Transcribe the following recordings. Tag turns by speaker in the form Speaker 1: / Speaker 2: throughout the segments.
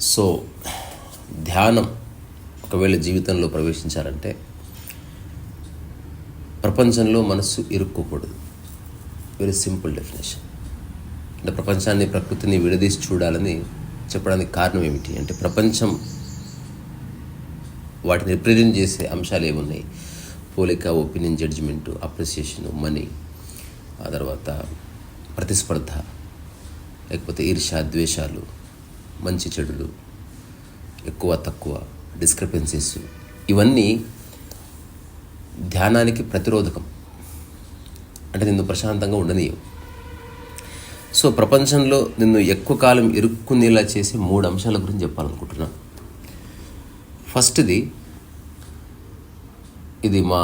Speaker 1: So ధ్యానం ఒకవేళ జీవితంలో ప్రవేశించాలంటే ప్రపంచంలో మనస్సు ఇరుక్కోకూడదు. వెరీ సింపుల్ డెఫినేషన్ అంటే ప్రపంచాన్ని ప్రకృతిని విడదీసి చూడాలని చెప్పడానికి కారణం ఏమిటి అంటే ప్రపంచం వాటిని రిప్రజెంట్ చేసే అంశాలు ఏమున్నాయి? పోలిక ఒపీనియన్ జడ్జిమెంటు అప్రిసియేషను మనీ ఆ తర్వాత ప్రతిస్పర్ధ లేకపోతే ఈర్ష ద్వేషాలు మంచి చెడులు ఎక్కువ తక్కువ డిస్క్రిపెన్సీస్ ఇవన్నీ ధ్యానానికి ప్రతిరోధకం. అంటే నిన్ను ప్రశాంతంగా ఉండనీయవు. సో ప్రపంచంలో నిన్ను ఎక్కువ కాలం ఇరుక్కునేలా చేసే మూడు అంశాల గురించి చెప్పాలనుకుంటున్నా. ఫస్ట్ది ఇది మా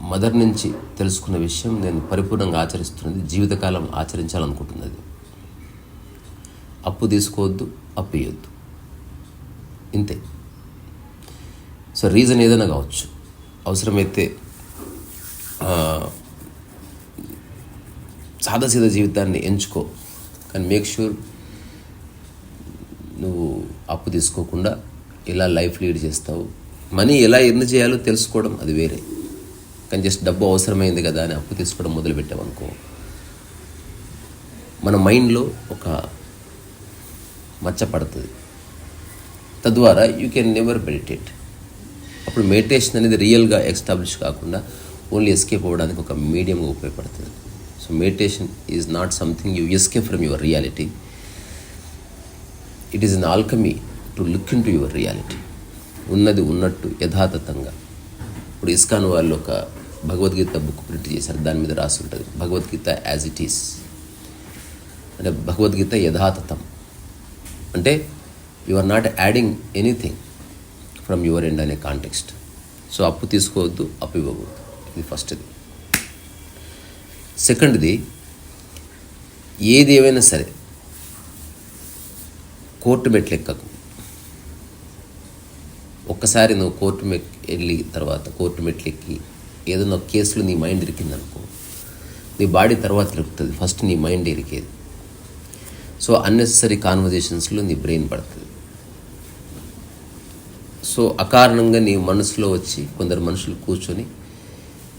Speaker 1: మదర్ నుంచి తెలుసుకున్న విషయం. నేను పరిపూర్ణంగా ఆచరిస్తున్నది జీవితకాలం ఆచరించాలనుకుంటున్నది. అప్పు తీసుకోవద్దు అప్పు ఇవ్వద్దు ఇంతే. సో రీజన్ ఏదైనా కావచ్చు. అవసరమైతే సాదాసీదా జీవితాన్ని ఎంచుకో. కానీ మేక్ షూర్ నువ్వు అప్పు తీసుకోకుండా ఇలా లైఫ్ లీడ్ చేస్తావు. మనీ ఎలా ఎర్న్ చేయాలో తెలుసుకోవడం అది వేరే. కానీ జస్ట్ డబ్బు అవసరమైంది కదా అని అప్పు తీసుకోవడం మొదలుపెట్టామనుకో. మన మైండ్లో ఒక మచ్చ పడుతుంది తద్వారా యూ కెన్ నెవర్ మెడిటేట్ అప్పుడు మెడిటేషన్ అనేది రియల్గా ఎస్టాబ్లిష్ కాకుండా ఓన్లీ ఎస్కేప్ అవ్వడానికి ఒక మీడియంగా ఉపయోగపడుతుంది. So meditation is not something you escape from your reality it is an alchemy to look into your reality ఉన్నది ఉన్నట్టు యథాతథంగా. ఇప్పుడు ఇస్కాన్ వాళ్ళు ఒక భగవద్గీత బుక్ ప్రింట్ చేశారు దాని మీద రాసి ఉంటుంది భగవద్గీత యాజ్ ఇట్ ఈస్ అంటే భగవద్గీత యథాతథం. అంటే you are not adding anything from your end అనే కాంటెక్స్ట్ సో అప్పు తీసుకోవద్దు అప్పు ఇవ్వకూడదు. ఇది ఫస్ట్ది సెకండ్ది ఏది ఏమైనా సరే కోర్టు మెట్లు ఎక్కకు ఒక్కసారి నువ్వు కోర్టు మెట్ వెళ్ళి తర్వాత కోర్టు మెట్లు ఎక్కి ఏదైనా ఒక కేసులో నీ మైండ్ ఇరికిందనుకో నీ బాడీ తర్వాత ఇరుకుతుంది. ఫస్ట్ నీ మైండ్ ఇరికేది. సో అన్నెసరీ కాన్వర్జేషన్స్లో నీ బ్రెయిన్ పడుతుంది. సో అకారణంగా నీ మనసులో వచ్చి కొందరు మనుషులు కూర్చొని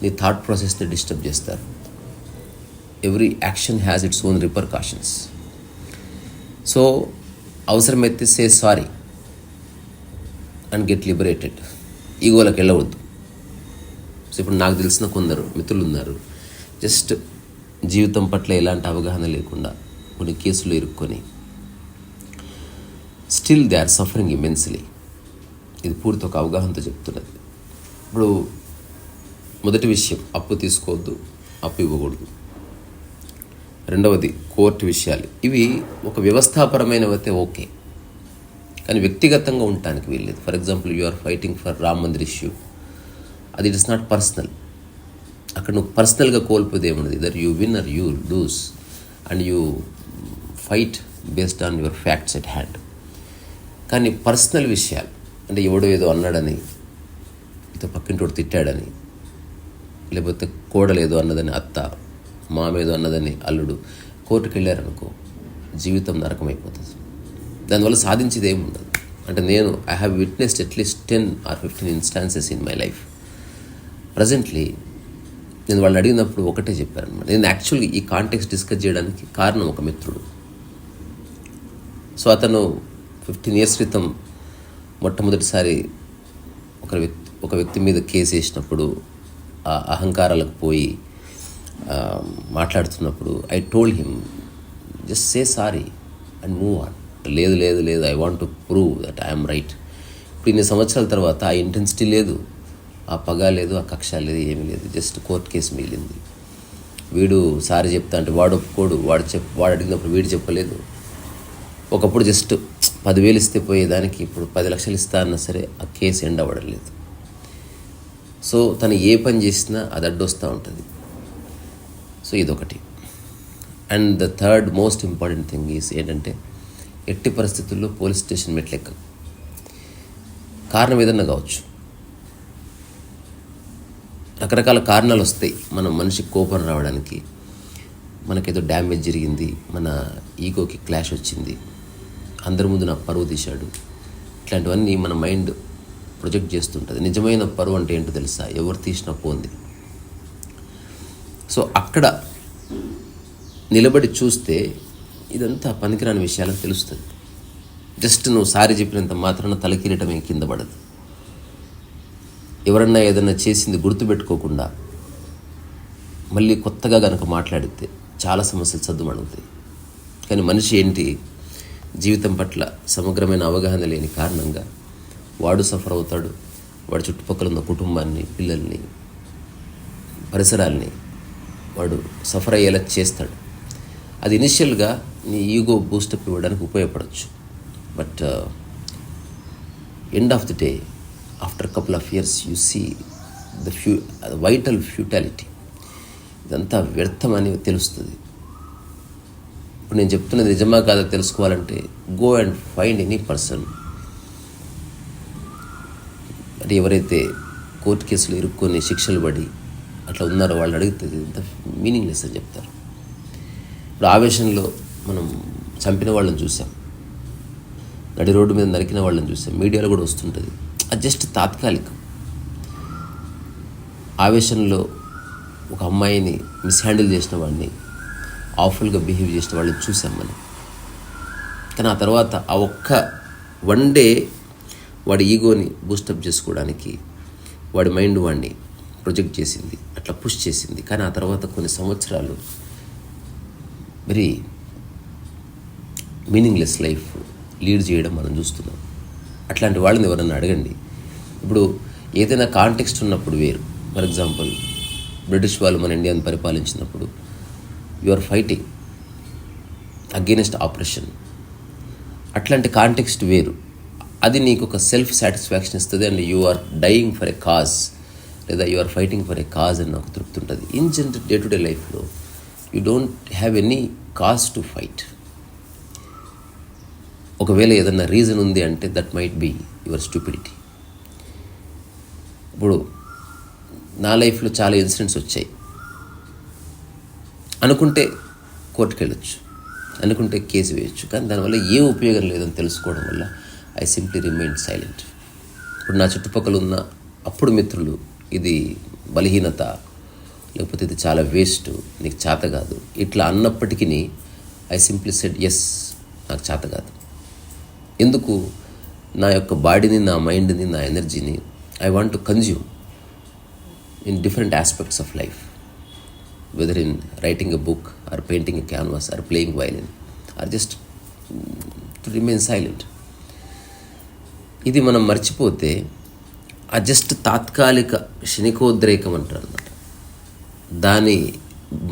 Speaker 1: నీ థాట్ ప్రాసెస్ని డిస్టర్బ్ చేస్తారు. Every action has its own repercussions so అవసరమైతే say sorry and get liberated ఈగోలకు వెళ్ళవద్దు సో ఇప్పుడు నాకు తెలిసిన కొందరు మిత్రులు ఉన్నారు. జస్ట్ జీవితం పట్ల ఎలాంటి అవగాహన లేకుండా కొన్ని కేసులు ఇరుక్కొని still they are suffering immensely ఇది పూర్తి ఒక అవగాహనతో చెప్తున్నది. ఇప్పుడు మొదటి విషయం అప్పు తీసుకోవద్దు అప్పు ఇవ్వకూడదు. రెండవది కోర్టు విషయాలు. ఇవి ఒక వ్యవస్థాపరమైనవైతే ఓకే. కానీ వ్యక్తిగతంగా ఉండటానికి వీల్లేదు. For example you are fighting for Ram Mandir issue అది ఇట్ ఇస్ నాట్ పర్సనల్ అక్కడ నువ్వు పర్సనల్గా కోల్పోతే ఏమున్నది either you win or you lose and you fight based on your facts at hand కానీ పర్సనల్ విషయాలు అంటే ఎవడో ఏదో అన్నాడని ఇతో పక్కింటోడు తిట్టాడని లేకపోతే కోడలేదో అన్నదని అత్త మామేదో అన్నదని అల్లుడు కోర్టుకు వెళ్ళారనుకో జీవితం నరకమైపోతుంది. దానివల్ల సాధించేది ఏమి ఉండదు అంటే నేను I have witnessed at least ten or fifteen instances in my life presently నేను వాళ్ళు అడిగినప్పుడు ఒకటే చెప్పారనమాట నేను యాక్చువల్గా ఈ కాంటెక్స్ డిస్కస్ చేయడానికి కారణం ఒక మిత్రుడు. సో అతను ఫిఫ్టీన్ ఇయర్స్ క్రితం మొట్టమొదటిసారి ఒక వ్యక్తి ఒక వ్యక్తి మీద కేసు వేసినప్పుడు ఆ అహంకారాలకు పోయి మాట్లాడుతున్నప్పుడు I told him just say sorry and move on లేదు లేదు లేదు I want to prove that I'm right ఇప్పుడు ఇన్ని సంవత్సరాల తర్వాత ఆ ఇంటెన్సిటీ లేదు ఆ పగ లేదు ఆ కక్ష లేదు ఏమీ లేదు. జస్ట్ కోర్ట్ కేసు మిగిలింది. వీడు సారీ చెప్తా అంటే వాడు ఒప్పుకోడు వాడు చెప్ వాడు అడిగినప్పుడు వీడు చెప్పలేదు. ఒకప్పుడు జస్ట్ పదివేలు ఇస్తే పోయేదానికి ఇప్పుడు పది లక్షలు ఇస్తా అన్నా సరే ఆ కేసు ఎండ్ అవ్వడలేదు. సో తను ఏ పని చేసినా అది అడ్డొస్తూ ఉంటుంది. సో ఇదొకటి. And the third most important thing is ఏంటంటే ఎట్టి పరిస్థితుల్లో పోలీస్ స్టేషన్ మెట్లెక్కదు కారణం ఏదన్నా కావచ్చు. రకరకాల కారణాలు వస్తాయి. మన మనిషికి కోపం రావడానికి మనకేదో డ్యామేజ్ జరిగింది మన ఈగోకి క్లాష్ వచ్చింది అందరి ముందు నా పరువు తీశాడు ఇట్లాంటివన్నీ మన మైండ్ ప్రొజెక్ట్ చేస్తుంటుంది. నిజమైన పరువు అంటే ఏంటో తెలుసా? ఎవరు తీసినా పోంది. సో అక్కడ నిలబడి చూస్తే ఇదంతా పనికిరాని విషయాలకు తెలుస్తుంది. జస్ట్ నువ్వు సారి చెప్పినంత మాత్రాన తలకిరీటం ఏం కింద పడదు. ఎవరన్నా ఏదన్నా చేసింది గుర్తుపెట్టుకోకుండా మళ్ళీ కొత్తగా కనుక మాట్లాడితే చాలా సమస్యలు చదువుమడుగుతాయి కానీ మనిషి ఏంటి? జీవితం పట్ల సమగ్రమైన అవగాహన లేని కారణంగా వాడు సఫర్ అవుతాడు వాడి చుట్టుపక్కల ఉన్న కుటుంబాన్ని పిల్లల్ని పరిసరాల్ని వాడు సఫర్ అయ్యేలా చేస్తాడు. అది ఇనిషియల్గా నీ ఈగో బూస్టప్ ఇవ్వడానికి ఉపయోగపడవచ్చు but end of the day after couple of years you see the few vital futility ఇదంతా వ్యర్థమని తెలుస్తుంది. ఇప్పుడు నేను చెప్తున్నది నిజమా కాదో తెలుసుకోవాలంటే go and find any person మరి ఎవరైతే కోర్టు కేసులు ఇరుక్కొని శిక్షలు పడి అట్లా ఉన్నారో వాళ్ళు అడిగితే ఇంత మీనింగ్లెస్ అని చెప్తారు. ఇప్పుడు ఆవేశంలో మనం చంపిన వాళ్ళని చూసాం. నడి రోడ్డు మీద నరికిన వాళ్ళని చూసాం. మీడియాలో కూడా వస్తుంటుంది. అది జస్ట్ తాత్కాలికం. ఆవేశంలో ఒక అమ్మాయిని మిస్హ్యాండిల్ చేసిన వాడిని ఆఫుల్గా బిహేవ్ చేసిన వాళ్ళని చూసాం మనం. కానీ ఆ తర్వాత ఆ ఒక్క వన్ డే వాడి ఈగోని బూస్టప్ చేసుకోవడానికి వాడి మైండ్ వాడిని ప్రొజెక్ట్ చేసింది. అట్లా పుష్ చేసింది. కానీ ఆ తర్వాత కొన్ని సంవత్సరాలు మరి మీనింగ్లెస్ లైఫ్ లీడ్ చేయడం మనం చూస్తున్నాం. అట్లాంటి వాళ్ళని ఎవరన్నా అడగండి. ఇప్పుడు ఏదైనా కాంటెక్స్ట్ ఉన్నప్పుడు వేరు. ఫర్ ఎగ్జాంపుల్ బ్రిటిష్ వాళ్ళు మన ఇండియాని పరిపాలించినప్పుడు you are fighting against oppression అట్లాంటి కాంటెక్స్ట్ వేరు. అది నీకు ఒక సెల్ఫ్ సాటిస్ఫాక్షన్ ఇస్తుంది and you are dying for a cause or you are fighting for a cause అని నాకు తృప్తి ఉంటుంది. In general day to day లైఫ్లో you don't have any cause to fight ఒకవేళ ఏదన్నా రీజన్ ఉంది అంటే that might be your stupidity ఇప్పుడు నా లైఫ్లో చాలా ఇన్సిడెంట్స్ వచ్చాయి. అనుకుంటే కోర్టుకు వెళ్ళొచ్చు అనుకుంటే కేసు వేయచ్చు. కానీ దానివల్ల ఏ ఉపయోగం లేదని తెలుసుకోవడం వల్ల ఐ సింప్లీ రిమైన్ సైలెంట్ ఇప్పుడు నా చుట్టుపక్కల ఉన్న అప్పుడు మిత్రులు ఇది బలహీనత లేకపోతే ఇది చాలా వేస్ట్ నీకు చేత కాదు. ఇట్లా అన్నప్పటికీ ఐ సింప్లీ సెడ్ ఎస్ నాకు చేత కాదు. ఎందుకు నా యొక్క బాడీని నా మైండ్ని నా ఎనర్జీని I want to consume in different aspects of life whether in writing a book or painting a canvas or playing violin or just to remain silent ఇది మనం మర్చిపోతే ఆ జస్ట్ తాత్కాలిక క్షణికోద్రేకం అంటారు అనమాట దాని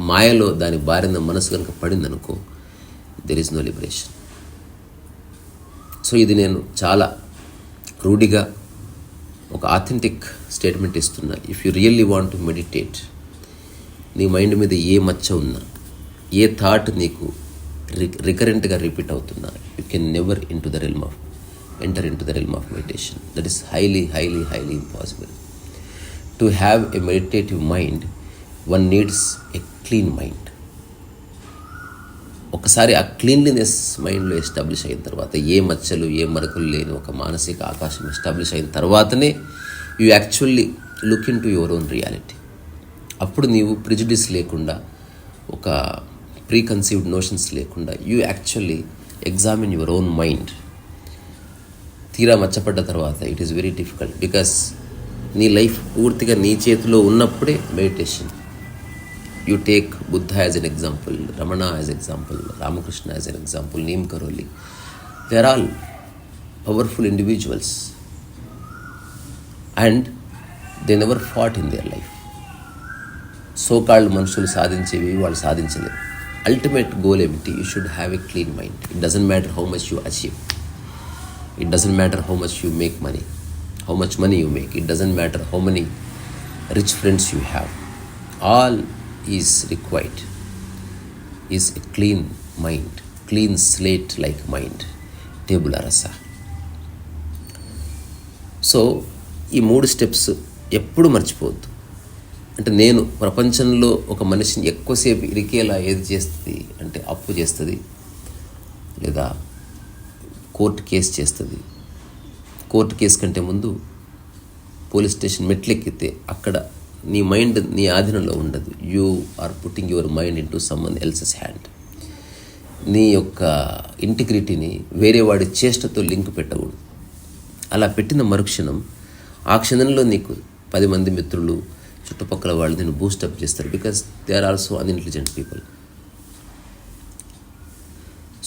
Speaker 1: మాయలో దాని బారిన మనసు కనుక పడిందనుకో there is no liberation so ఇది నేను చాలా రూఢిగా ఒక ఆథెంటిక్ స్టేట్మెంట్ ఇస్తున్నా. If you really want to meditate నీ మైండ్ మీద ఏ మచ్చ ఉన్నా ఏ థాట్ నీకు రి రికరెంట్గా రిపీట్ అవుతున్నా you can never into the realm of enter into the realm of meditation that is highly highly highly impossible to have a meditative mind one needs a clean mind ఒకసారి ఆ cleanliness మైండ్లో establish అయిన తర్వాత ఏ మచ్చలు ఏ మరకలు లేని ఒక మానసిక ఆకాశం ఎస్టాబ్లిష్ అయిన తర్వాతనే you actually look into your own reality. అప్పుడు నీవు ప్రిజుడిస్ లేకుండా ఒక ప్రీ కన్సీవ్డ్ నోషన్స్ లేకుండా you actually examine your own mind. తీరా మచ్చపడ్డ తర్వాత it is very difficult because నీ లైఫ్ పూర్తిగా నీ చేతిలో ఉన్నప్పుడే meditation. You take Buddha as an example Ramana as example Ramakrishna as an example Neem Karoli they are all powerful individuals and they never fought in their life so called మనుషులు సాధించేవి వాళ్ళు సాధించలేరు ultimate goal ఏమిటి you should have a clean mind it doesn't matter how much you achieve it doesn't matter how much you make money how much money you make it doesn't matter how money rich friends you have all is required is a clean mind clean slate like mind tabula rasa so ఈ మూడు steps ఎప్పుడు మర్చిపోవద్దు. అంటే నేను ప్రపంచంలో ఒక మనిషిని ఎక్కువసేపు ఇరికేలా ఏది చేస్తుంది? అంటే అప్పు చేస్తుంది? లేదా కోర్టు కేసు చేస్తుంది? కోర్టు కేసు కంటే ముందు పోలీస్ స్టేషన్ మెట్లెక్కితే అక్కడ నీ మైండ్ నీ ఆధీనంలో ఉండదు. You are putting your mind into someone else's hand నీ యొక్క ఇంటిగ్రిటీని వేరే వాడి చేష్టతో లింక్ పెట్టకూడదు. అలా పెట్టిన మరుక్షణం ఆ క్షణంలో నీకు పది మంది మిత్రులు చుట్టుపక్కల వాళ్ళు నేను బూస్టప్ చేస్తారు because they are also unintelligent people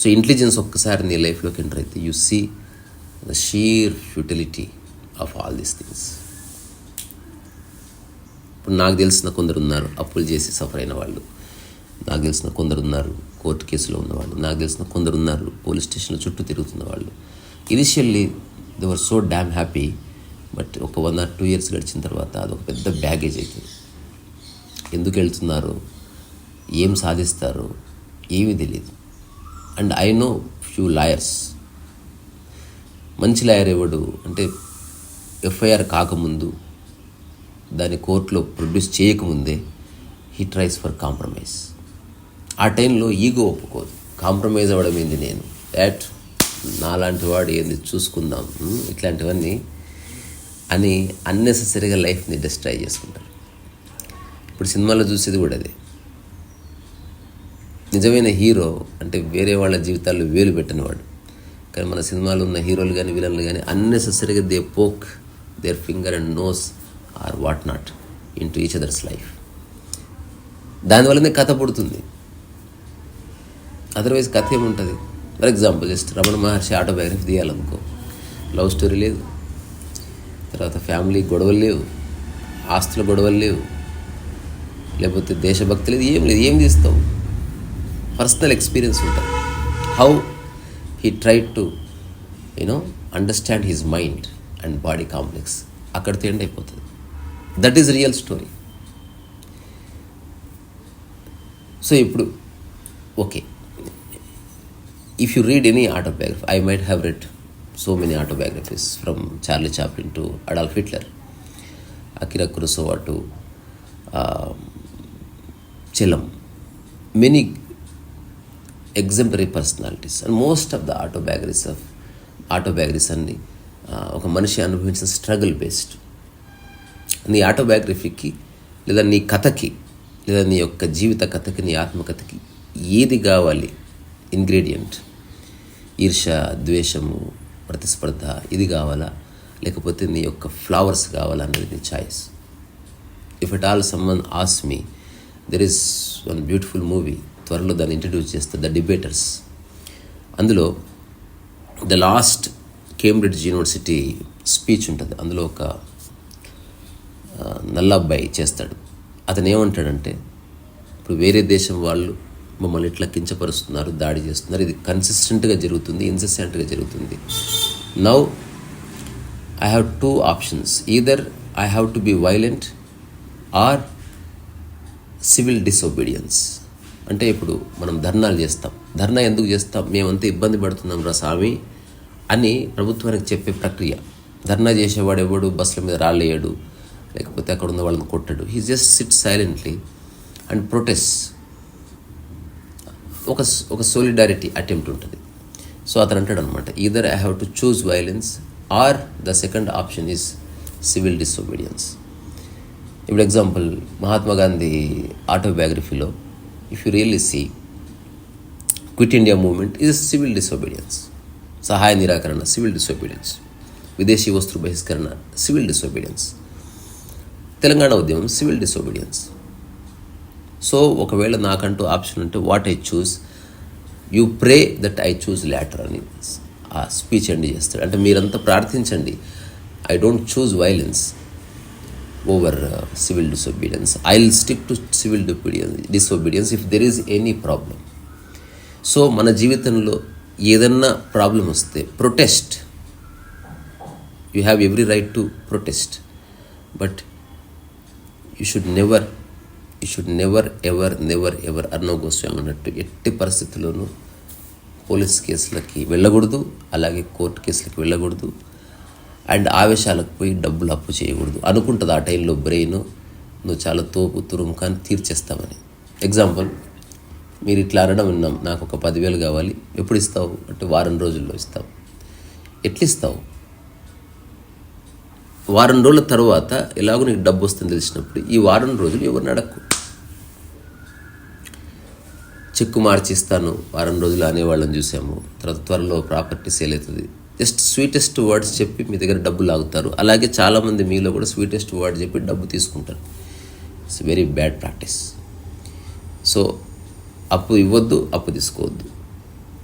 Speaker 1: so intelligence ఒక్కసారి నీ లైఫ్లోకి ఎంటర్ అయితే you see the sheer futility of all these things ఇప్పుడు నాకు తెలిసిన కొందరు ఉన్నారు. అప్పులు చేసి సఫర్ అయిన వాళ్ళు. నాకు తెలిసిన కొందరు ఉన్నారు. కోర్టు కేసులో ఉన్నవాళ్ళు. నాకు తెలిసిన కొందరు ఉన్నారు. పోలీస్ స్టేషన్లో చుట్టూ తిరుగుతున్న వాళ్ళు. Initially they were so damn happy but ఒక వన్ ఆర్ టూ ఇయర్స్ గడిచిన తర్వాత అదొక పెద్ద బ్యాగేజ్ అవుతుంది ఎందుకు వెళ్తున్నారు? ఏం సాధిస్తారు? ఏమీ తెలియదు and I know few lawyers. మంచి లాయర్ ఎవడు అంటే ఎఫ్ఐఆర్ కాకముందు దాన్ని కోర్టులో ప్రొడ్యూస్ చేయకముందే హీ ట్రైస్ ఫర్ కాంప్రమైజ్. ఆ టైంలో ఈగో ఒప్పుకోదు. కాంప్రమైజ్ అవ్వడం ఏంది నేను? యాట్ నాలాంటి వాడు ఏంది చూసుకుందాం ఇట్లాంటివన్నీ అని అన్నెసెసరీగా లైఫ్ని డిస్ట్రాయ్ చేసుకుంటారు. ఇప్పుడు సినిమాలో చూసేది కూడా అదే. నిజమైన హీరో అంటే వేరే వాళ్ళ జీవితాల్లో వేలు పెట్టినవాడు కానీ మన సినిమాలో ఉన్న హీరోలు కానీ విలన్లు కానీ అన్నెసెసరీగా they poke their finger and nose or what not into each other's life. దానివల్లనే కథ పుడుతుంది. అదర్వైజ్ కథ ఏముంటుంది? For example just Ramana Maharshi autobiography తీయాలనుకో. Love story లేదు. తర్వాత ఫ్యామిలీ గొడవలు లేవు. ఆస్తుల గొడవలు లేవు. లేకపోతే దేశభక్తి లేదు. ఏం లేదు. ఏం తీస్తావు పర్సనల్ ఎక్స్పీరియన్స్ ఉంటుంది how he try to you know understand his mind and body complex అక్కడితో ఎండ్ అయిపోతుంది. That is real story so ఇప్పుడు okay if you read any autobiography I might have read so many autobiographies from Charlie Chaplin to Adolf Hitler Akira Kurosawa to చిలం many exemplary personalities and most of the autobiographies of autobiographies అన్ని ఒక మనిషి అనుభవించిన struggle based నీ ఆటోబయోగ్రఫీకి లేదా నీ కథకి లేదా నీ యొక్క జీవిత కథకి నీ ఆత్మకథకి ఏది కావాలి? ఇంగ్రీడియంట్ ఈర్ష ద్వేషము ప్రతిస్పర్ధ ఇది కావాలా? లేకపోతే నీ యొక్క ఫ్లవర్స్ కావాలా అనేది నీ choice if it all someone as me there is one beautiful movie త్వరలో దాన్ని ఇంట్రడ్యూస్ చేస్తే ద డిబేటర్స్ అందులో the last Cambridge university speech ఉంటుంది. అందులో ఒక నల్ల అబ్బాయి చేస్తాడు. అతను ఏమంటాడంటే ఇప్పుడు వేరే దేశం వాళ్ళు మమ్మల్ని ఇట్లా కించపరుస్తున్నారు దాడి చేస్తున్నారు. ఇది కన్సిస్టెంట్గా జరుగుతుంది ఇన్సిస్టెంట్గా జరుగుతుంది. Now I have two options either I have to be violent or civil disobedience అంటే ఇప్పుడు మనం ధర్నాలు చేస్తాం. ధర్నా ఎందుకు చేస్తాం? మేమంతా ఇబ్బంది పడుతున్నాం రా స్వామి అని ప్రభుత్వానికి చెప్పే ప్రక్రియ. ధర్నా చేసేవాడు ఎవడు బస్సుల మీద రాలేయడు లేకపోతే అక్కడ ఉన్న వాళ్ళని కొట్టడు. He just sit silently and protest ఒక ఒక సోలిడారిటీ అటెంప్ట్ ఉంటుంది. సో అతను అంటాడు అనమాట either I have to choose violence or the second option is civil disobedience ఇప్పుడు example Mahatma Gandhi ఆటోబయోగ్రఫీలో if you really see quit India movement is civil disobedience సహాయ నిరాకరణ civil disobedience విదేశీ వస్తు బహిష్కరణ సివిల్ డిసొబీడియన్స్ తెలంగాణ ఉద్యమం సివిల్ డిసోబీడియన్స్ సో ఒకవేళ నాకంటూ option ఉంటే what I choose you pray that I choose later అని ఆ స్పీచ్ ఎండ్ చేస్తాడు. అంటే మీరంతా ప్రార్థించండి. I don't choose violence over civil disobedience I will stick to civil disobedience if there is any problem so మన జీవితంలో ఏదన్నా ప్రాబ్లం వస్తే protest you have every right to protest but you should never you should never ever never ever Arnab Goswami అన్నట్టు ఎట్టి పరిస్థితుల్లోనూ police కేసులకి వెళ్ళకూడదు అలాగే court కేసులకి వెళ్ళకూడదు అండ్ ఆవేశాలకు పోయి డబ్బులు అప్పు చేయకూడదు అనుకుంటుంది ఆ టైంలో బ్రెయిన్ నువ్వు చాలా తోపు తురుము కానీ తీర్చేస్తావని. ఎగ్జాంపుల్ మీరు ఇట్లా అనడం విన్నాం నాకు ఒక పదివేలు కావాలి ఎప్పుడు ఇస్తావు? అంటే వారం రోజుల్లో ఇస్తావు. ఎట్లా ఇస్తావు వారం రోజుల తర్వాత ఎలాగో నీకు డబ్బు వస్తుంది తెలిసినప్పుడు ఈ వారం రోజులు ఎవరిని అడక్కు చెక్కు మార్చిస్తాను వారం రోజులు అనేవాళ్ళని చూసాము. తర్వాత త్వరలో ప్రాపర్టీ సేల్ అవుతుంది. జస్ట్ స్వీటెస్ట్ వర్డ్స్ చెప్పి మీ దగ్గర డబ్బు లాగుతారు. అలాగే చాలామంది మీలో కూడా స్వీటెస్ట్ వర్డ్ చెప్పి డబ్బు తీసుకుంటారు. It's very bad practice so అప్పు ఇవ్వద్దు అప్పు తీసుకోవద్దు.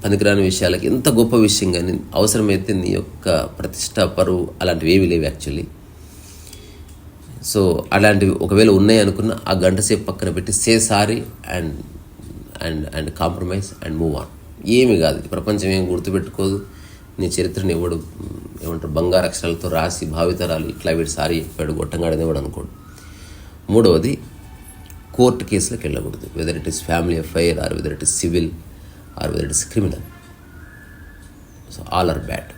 Speaker 1: పనికిరాని విషయాలకి ఎంత గొప్ప విషయం కానీ అవసరమైతే నీ యొక్క ప్రతిష్ట పరువు అలాంటివి ఏవి లేవు యాక్చువల్లీ సో అలాంటివి ఒకవేళ ఉన్నాయి అనుకున్న ఆ గంట సేపు పక్కన పెట్టి say sorry and and and compromise and move on ఏమి కాదు. ప్రపంచం ఏం గుర్తుపెట్టుకోదు. నీ చరిత్రని ఎవడు ఏమంటారు బంగారు అక్షరాలతో రాసి భావితరాలు ఇట్లా వీడు సారీ చెప్పాడు గొట్టంగాడని ఎవడు అనుకోడు. మూడవది కోర్టు కేసులకు వెళ్ళకూడదు. Whether it is family FIR or whether it is civil or whether criminal. So all are bad.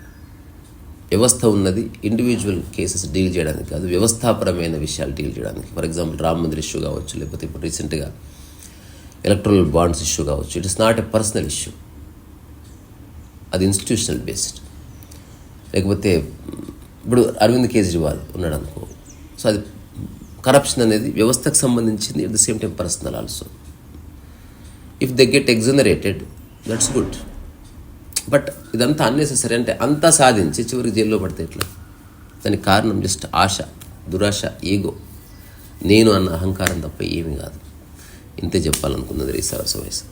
Speaker 1: వ్యవస్థ ఉన్నది ఇండివిజువల్ కేసెస్ డీల్ చేయడానికి కాదు వ్యవస్థాపరమైన విషయాలు డీల్ చేయడానికి. For example Ram Mandir issue కావచ్చు లేకపోతే ఇప్పుడు రీసెంట్గా ఎలక్ట్రల్ బాండ్స్ ఇష్యూ కావచ్చు it is not a personal issue అది ఇన్స్టిట్యూషనల్ బేస్డ్ లేకపోతే ఇప్పుడు అరవింద్ కేజ్రీవాల్ ఉన్నాడు అనుకో. సో అది కరప్షన్ అనేది వ్యవస్థకు సంబంధించింది at the same time personal also if they get exaggerated that's good but ఇదంతా అన్నెసెసరీ అంటే అంతా సాధించి చివరికి జైల్లో పడితే ఎట్లా? దానికి కారణం జస్ట్ ఆశ దురాశ ఈగో నేను అన్న అహంకారం తప్ప ఏమీ కాదు. ఇంతే చెప్పాలనుకున్నది రీసర్స్ వయసు